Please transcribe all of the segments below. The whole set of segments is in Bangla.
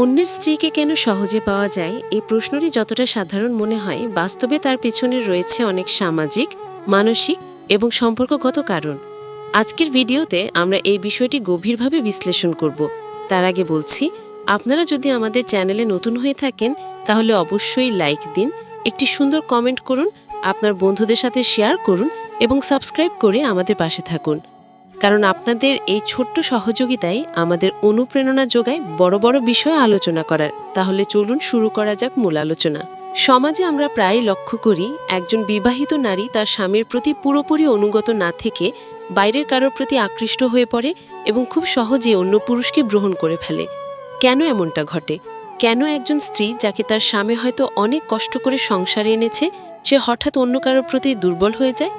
অন্যের স্ত্রীকে কেন সহজে পাওয়া যায় এই প্রশ্নটি যতটা সাধারণ মনে হয়, বাস্তবে তার পেছনে রয়েছে অনেক সামাজিক, মানসিক এবং সম্পর্কগত কারণ। আজকের ভিডিওতে আমরা এই বিষয়টি গভীরভাবে বিশ্লেষণ করব। তার আগে বলছি, আপনারা যদি আমাদের চ্যানেলে নতুন হয়ে থাকেন, তাহলে অবশ্যই লাইক দিন, একটি সুন্দর কমেন্ট করুন, আপনার বন্ধুদের সাথে শেয়ার করুন এবং সাবস্ক্রাইব করে আমাদের পাশে থাকুন। কারণ আপনাদের এই ছোট্ট সহযোগিতাই আমাদের অনুপ্রেরণা যোগায় বড় বড় বিষয় আলোচনা করার। তাহলে চলুন শুরু করা যাক মূল আলোচনা। সমাজে আমরা প্রায় লক্ষ্য করি, একজন বিবাহিত নারী তার স্বামীর প্রতি পুরোপুরি অনুগত না থেকে বাইরের কারোর প্রতি আকৃষ্ট হয়ে পড়ে এবং খুব সহজে অন্য পুরুষকে গ্রহণ করে ফেলে। কেন এমনটা ঘটে? কেন একজন স্ত্রী যাকে তার স্বামী হয়তো অনেক কষ্ট করে সংসারে এনেছে, সে হঠাৎ অন্য কারোর প্রতি দুর্বল হয়ে যায়?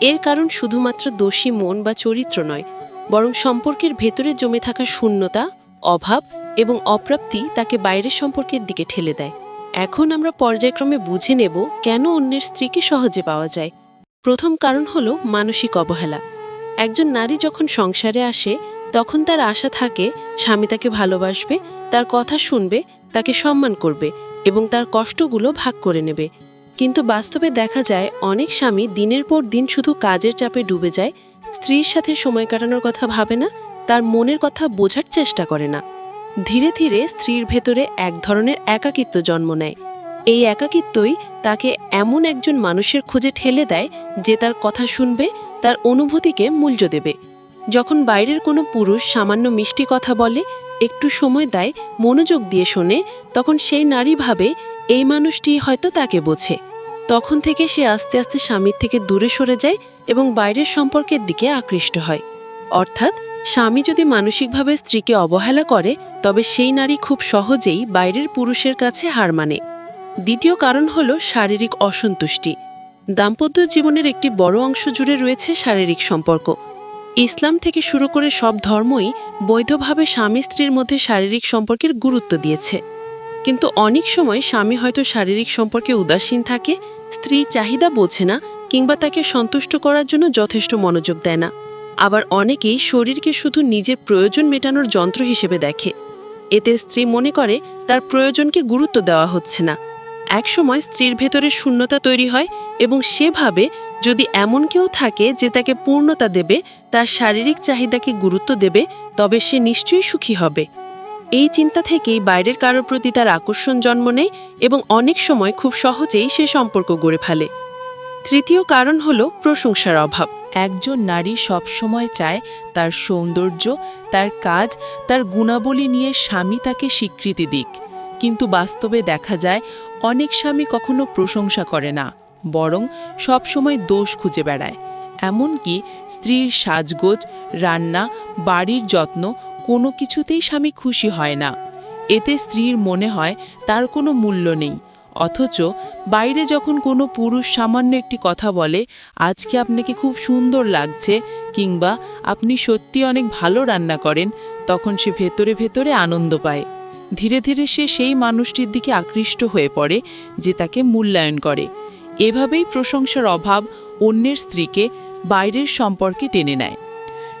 এর কারণ শুধুমাত্র দোষী মন বা চরিত্র নয়, বরং সম্পর্কের ভেতরে জমে থাকা শূন্যতা, অভাব এবং অপ্রাপ্তি তাকে বাইরের সম্পর্কের দিকে ঠেলে দেয়। এখন আমরা পর্যায়ক্রমে বুঝে নেব কেন অন্যের স্ত্রীকে সহজে পাওয়া যায়। প্রথম কারণ হলো মানসিক অবহেলা। একজন নারী যখন সংসারে আসে, তখন তার আশা থাকে স্বামী তাকে ভালোবাসবে, তার কথা শুনবে, তাকে সম্মান করবে এবং তার কষ্টগুলো ভাগ করে নেবে। কিন্তু বাস্তবে দেখা যায়, অনেক স্বামী দিনের পর দিন শুধু কাজের চাপে ডুবে যায়, স্ত্রীর সাথে সময় কাটানোর কথা ভাবে না, তার মনের কথা বোঝার চেষ্টা করে না। ধীরে ধীরে স্ত্রীর ভেতরে এক ধরনের একাকিত্ব জন্ম নেয়। এই একাকিত্বই তাকে এমন একজন মানুষের খোঁজে ঠেলে দেয়, যে তার কথা শুনবে, তার অনুভূতিকে মূল্য দেবে। যখন বাইরের কোনো পুরুষ সামান্য মিষ্টি কথা বলে, একটু সময় দেয়, মনোযোগ দিয়ে শোনে, তখন সেই নারী ভাবে এই মানুষটি হয়তো তাকে বোঝে। তখন থেকে সে আস্তে আস্তে স্বামীর থেকে দূরে সরে যায় এবং বাইরের সম্পর্কের দিকে আকৃষ্ট হয়। অর্থাৎ, স্বামী যদি মানসিকভাবে স্ত্রীকে অবহেলা করে, তবে সেই নারী খুব সহজেই বাইরের পুরুষের কাছে হার মানে। দ্বিতীয় কারণ হল শারীরিক অসন্তুষ্টি। দাম্পত্য জীবনের একটি বড় অংশ জুড়ে রয়েছে শারীরিক সম্পর্ক। ইসলাম থেকে শুরু করে সব ধর্মই বৈধভাবে স্বামী স্ত্রীর মধ্যে শারীরিক সম্পর্কের গুরুত্ব দিয়েছে। কিন্তু অনেক সময় স্বামী হয়তো শারীরিক সম্পর্কে উদাসীন থাকে, স্ত্রী চাহিদা বোঝে না কিংবা তাকে সন্তুষ্ট করার জন্য যথেষ্ট মনোযোগ দেয় না। আবার অনেকেই শরীরকে শুধু নিজের প্রয়োজন মেটানোর যন্ত্র হিসেবে দেখে। এতে স্ত্রী মনে করে তার প্রয়োজনকে গুরুত্ব দেওয়া হচ্ছে না। একসময় স্ত্রীর ভেতরে শূন্যতা তৈরি হয় এবং সে ভাবে যদি এমন কেউ থাকে যে তাকে পূর্ণতা দেবে, তার শারীরিক চাহিদাকে গুরুত্ব দেবে, তবে সে নিশ্চয়ই সুখী হবে। এই চিন্তা থেকেই বাইরের কারোর প্রতি তার আকর্ষণ জন্ম নেয় এবং অনেক সময় খুব সহজেই সে সম্পর্ক গড়ে ফেলে। তৃতীয় কারণ হল প্রশংসার অভাব। একজন নারী সবসময় চায় তার সৌন্দর্য, তার কাজ, তার গুণাবলী নিয়ে স্বামী তাকে স্বীকৃতি দিক। কিন্তু বাস্তবে দেখা যায়, অনেক স্বামী কখনো প্রশংসা করে না, বরং সবসময় দোষ খুঁজে বেড়ায়। এমনকি স্ত্রীর সাজগোজ, রান্না, বাড়ির যত্ন কোনো কিছুতেই স্বামী খুশি হয় না। এতে স্ত্রীর মনে হয় তার কোনো মূল্য নেই। অথচ বাইরে যখন কোনো পুরুষ সামান্য একটি কথা বলে, আজকে আপনাকে খুব সুন্দর লাগছে কিংবা, আপনি সত্যি অনেক ভালো রান্না করেন তখন সে ভেতরে ভেতরে আনন্দ পায়। ধীরে ধীরে সে সেই মানুষটির দিকে আকৃষ্ট হয়ে পড়ে, যে তাকে মূল্যায়ন করে। এভাবেই প্রশংসার অভাব অন্যের স্ত্রীকে বাইরের সম্পর্কে টেনে নেয়।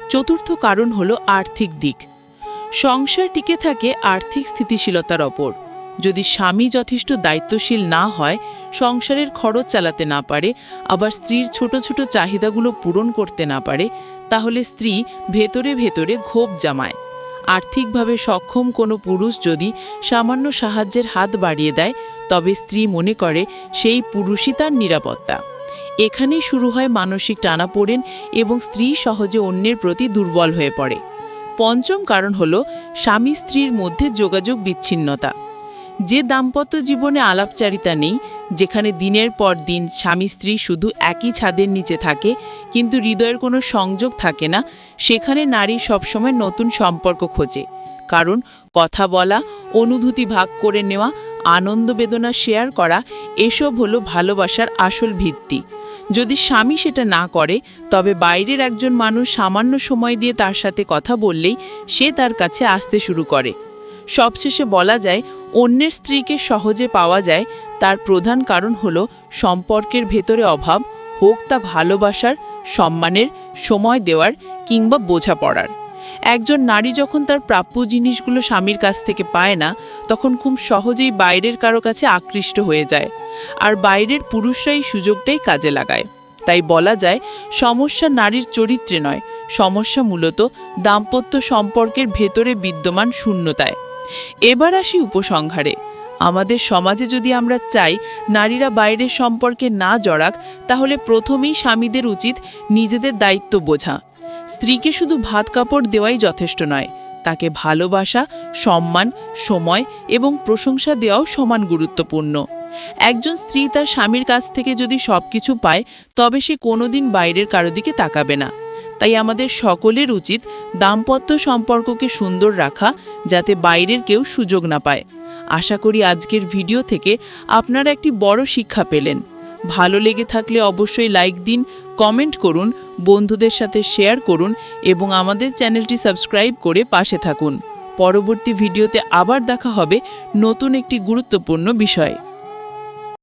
চতুর্থ কারণ হলো আর্থিক দিক। সংসার টিকে থাকে আর্থিক স্থিতিশীলতার ওপর। যদি স্বামী যথেষ্ট দায়িত্বশীল না হয়, সংসারের খরচ চালাতে না পারে, আবার স্ত্রীর ছোট ছোট চাহিদাগুলো পূরণ করতে না পারে, তাহলে স্ত্রী ভেতরে ভেতরে ক্ষোভ জামায়। আর্থিকভাবে সক্ষম কোনো পুরুষ যদি সামান্য সাহায্যের হাত বাড়িয়ে দেয়, তবে স্ত্রী মনে করে সেই পুরুষই তার নিরাপত্তা। এখানেই শুরু হয় মানসিক টানাপোড়েন এবং স্ত্রী সহজে অন্যের প্রতি দুর্বল হয়ে পড়ে। পঞ্চম কারণ হল স্বামী স্ত্রীর মধ্যে যোগাযোগ বিচ্ছিন্নতা। যে দাম্পত্য জীবনে আলাপচারিতা নেই, যেখানে দিনের পর দিন স্বামী স্ত্রী শুধু একই ছাদের নিচে থাকে, কিন্তু হৃদয়ের কোনো সংযোগ থাকে না, সেখানে নারী সবসময় নতুন সম্পর্ক খোঁজে। কারণ কথা বলা, অনুভূতি ভাগ করে নেওয়া আনন্দ বেদনা শেয়ার করা, এসব হলো ভালোবাসার আসল ভিত্তি। যদি স্বামী সেটা না করে, তবে বাইরের একজন মানুষ সামান্য সময় দিয়ে তার সাথে কথা বললেই সে তার কাছে আসতে শুরু করে। সবশেষে বলা যায়, অন্যের স্ত্রীকে সহজে পাওয়া যায়, তার প্রধান কারণ হলো সম্পর্কের ভেতরে অভাব, হোক তা ভালোবাসার, সম্মানের, সময় দেওয়ার কিংবা বোঝাপড়ার। একজন নারী যখন তার প্রাপ্য জিনিসগুলো স্বামীর কাছ থেকে পায় না, তখন খুব সহজেই বাইরের কারও কাছে আকৃষ্ট হয়ে যায়। আর বাইরের পুরুষরাই সুযোগটাই কাজে লাগায়। তাই বলা যায়, সমস্যা নারীর চরিত্রে নয়, সমস্যা মূলত দাম্পত্য সম্পর্কের ভেতরে বিদ্যমান শূন্যতায়। এবার আসি উপসংহারে। আমাদের সমাজে যদি আমরা চাই নারীরা বাইরের সম্পর্কে না জড়াক, তাহলে প্রথমেই স্বামীদের উচিত নিজেদের দায়িত্ব বোঝা। স্ত্রীকে শুধু ভাত কাপড় দেওয়াই যথেষ্ট নয়, তাকে ভালোবাসা, সম্মান, সময় এবং প্রশংসা দেওয়াও সমান গুরুত্বপূর্ণ। একজন স্ত্রী তার স্বামীর কাছ থেকে যদি সব কিছু পায়, তবে সে কোনোদিন বাইরের কারও দিকে তাকাবে না। তাই আমাদের সকলের উচিত দাম্পত্য সম্পর্ককে সুন্দর রাখা, যাতে বাইরের কেউ সুযোগ না পায়। আশা করি আজকের ভিডিও থেকে আপনারা একটি বড় শিক্ষা পেলেন। ভালো লেগে থাকলে অবশ্যই লাইক দিন, কমেন্ট করুন বন্ধুদের সাথে শেয়ার করুন এবং আমাদের চ্যানেলটি সাবস্ক্রাইব করে পাশে থাকুন। পরবর্তী ভিডিওতে আবার দেখা হবে নতুন একটি গুরুত্বপূর্ণ বিষয়।